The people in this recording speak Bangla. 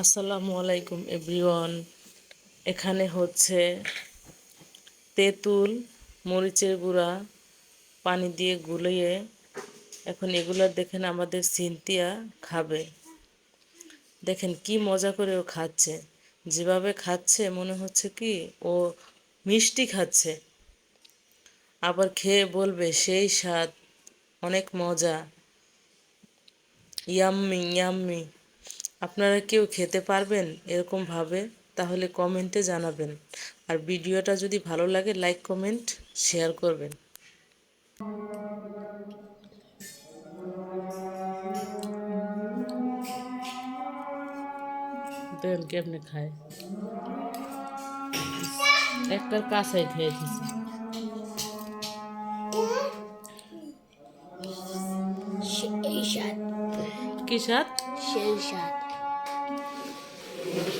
আসসালামু আলাইকুম, এভরিওয়ান। এখানে হচ্ছে তেঁতুল, মরিচের গুঁড়া, পানি দিয়ে গুলিয়ে এখন এগুলো দেখেন আমাদের সিনতিয়া খাবে। দেখেন কি মজা করে ও খাচ্ছে। যেভাবে খাচ্ছে মনে হচ্ছে কি ও মিষ্টি খাচ্ছে। আবার খেয়ে বলবে সেই স্বাদ, অনেক মজা। Yummy yummy. আপনারা কেউ খেতে পারবেন এরকমভাবে তাহলে কমেন্টে জানাবেন। আর ভিডিওটা যদি ভালো লাগে লাইক কমেন্ট শেয়ার করবেন। দেন কেমনে খায়? একটার কাঁচাই খেয়ে দিছে। সেই সাত কি সেই সাত Thank you.